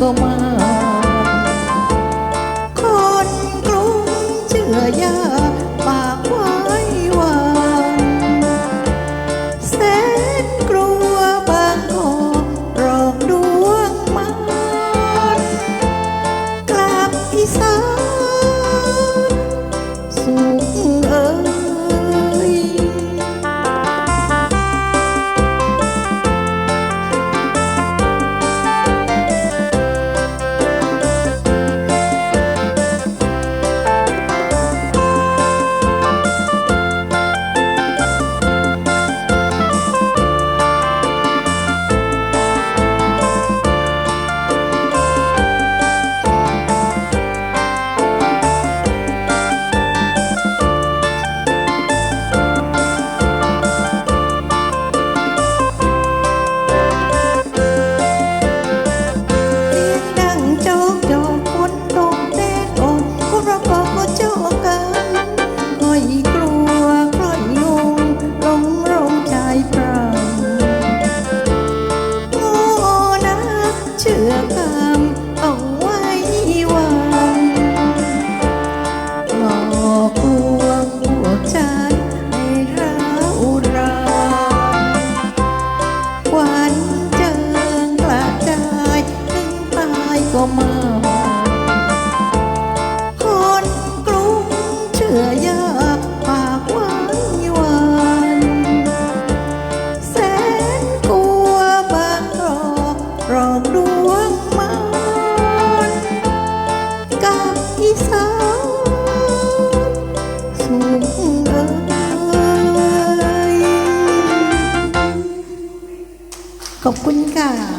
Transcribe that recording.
ก็มา คนกรุงเชื่อยา็มาคนกรุงเชื่อยากปากหวานหวานแสนกลัวบางรอรอกดวงมานกับอีสานสูงเอ่ยขอบคุณค่ะ